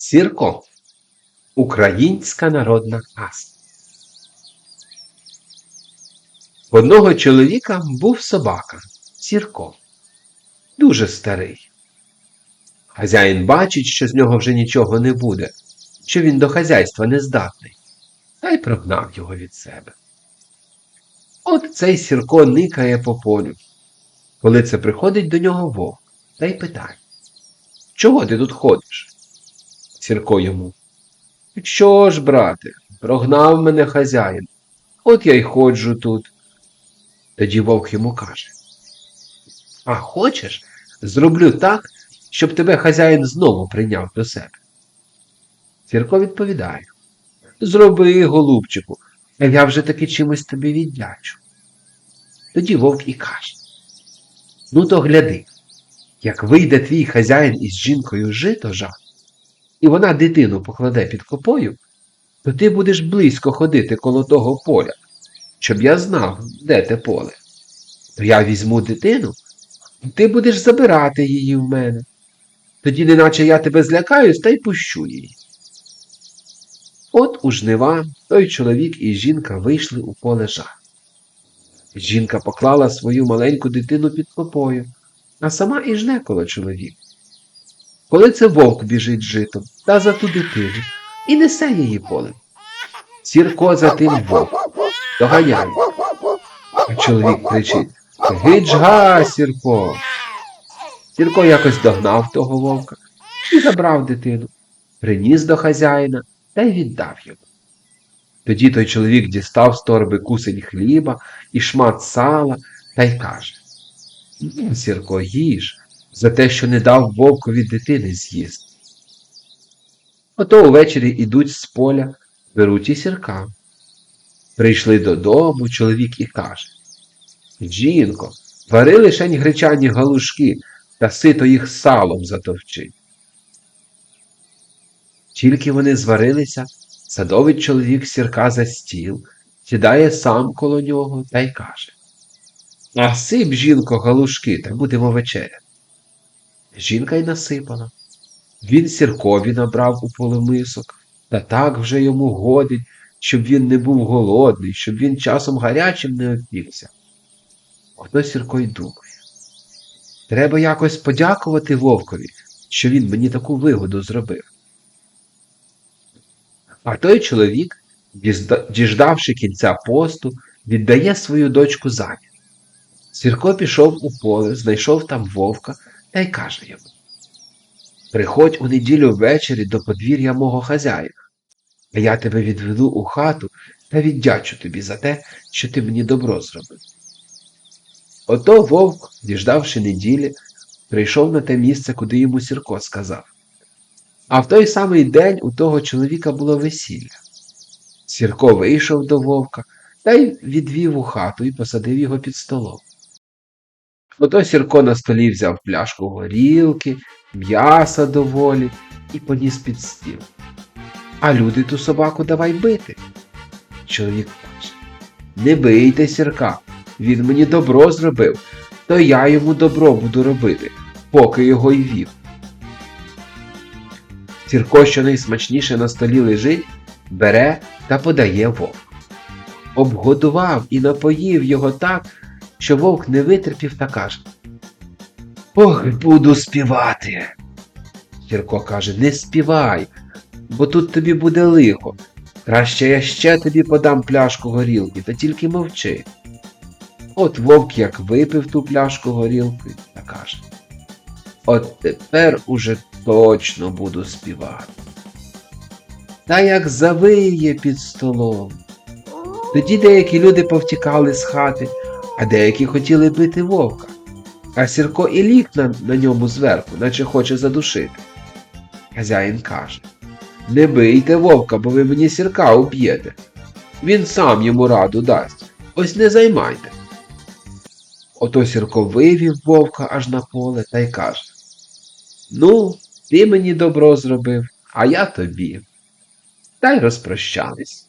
Сірко. Українська народна казка. В одного чоловіка був собака Сірко. Дуже старий. Хазяїн бачить, що з нього вже нічого не буде, що він до хазяйства не здатний, та й прогнав його від себе. От цей Сірко никає по полю. Коли це приходить до нього вовк та й питає Чого ти тут ходиш? Сірко йому. Що ж, брате, прогнав мене хазяїн. От я й ходжу тут. Тоді вовк йому каже. А хочеш, зроблю так, щоб тебе хазяїн знову прийняв до себе. Сірко відповідає. Зроби, голубчику, я вже таки чимось тобі віддячу. Тоді вовк і каже. Ну то гляди, як вийде твій хазяїн із жінкою жито жати, і вона дитину покладе під копою, то ти будеш близько ходити коло того поля, щоб я знав, де те поле. То я візьму дитину, і ти будеш забирати її в мене. Тоді, неначе я тебе злякаюсь та й пущу її. От у жнива той чоловік і жінка вийшли у поле жати. Жінка поклала свою маленьку дитину під копою, а сама і жне коло чоловіка. Коли це вовк біжить житом та за ту дитину і несе її полем. Сірко за тим вовк доганяє. А чоловік кричить Гидж га, Сірко. Сірко якось догнав того вовка і забрав дитину, приніс до хазяїна та й віддав йому. Тоді той чоловік дістав з торби кусень хліба і шмат сала та й каже «Ну, Сірко, їж за те, що не дав вовкові дитини з'їсти. Ото увечері ідуть з поля, беруть і сірка. Прийшли додому, чоловік і каже Жінко, вари лишень гречані галушки та сито їх салом затовчи. Тільки вони зварилися, садовить чоловік сірка за стіл, сідає сам коло нього та й каже А сип, жінко, галушки, та будемо вечеряти. Жінка й насипала. Він сіркові набрав у полумисок, та так вже йому годить, щоб він не був голодний, щоб він часом гарячим не опікся. Ото Сірко й думає. Треба якось подякувати вовкові, що він мені таку вигоду зробив. А той чоловік, діждавши кінця посту, віддає свою дочку заміж. Сірко пішов у поле, знайшов там вовка та й каже йому Приходь у неділю ввечері до подвір'я мого хазяїна, а я тебе відведу у хату та віддячу тобі за те, що ти мені добро зробив. Ото вовк, діждавши неділі, прийшов на те місце, куди йому Сірко сказав. А в той самий день у того чоловіка було весілля. Сірко вийшов до вовка та й відвів у хату і посадив його під столом. Ото Сірко на столі взяв пляшку горілки, м'яса доволі і поніс під стіл. А люди ту собаку давай бити. Чоловік каже, не бийте сірка, він мені добро зробив, то я йому добро буду робити, поки його й вів. Сірко, що найсмачніше на столі лежить, бере та подає вовк. Обгодував і напоїв його так, що вовк не витерпів та каже Ох, буду співати. Сірко каже, не співай, бо тут тобі буде лихо. Краще я ще тобі подам пляшку горілки, та тільки мовчи. От вовк як випив ту пляшку горілки та каже От тепер уже точно буду співати. Та як завиє під столом. Тоді деякі люди повтікали з хати, а деякі хотіли бити вовка. А Сірко і ліг на, на ньому зверху, наче хоче задушити. Хазяїн каже Не бийте вовка, бо ви мені сірка уб'єте. Він сам йому раду дасть. Ось не займайте. Ото Сірко вивів вовка аж на поле та й каже Ну, ти мені добро зробив, а я тобі. Та й розпрощались.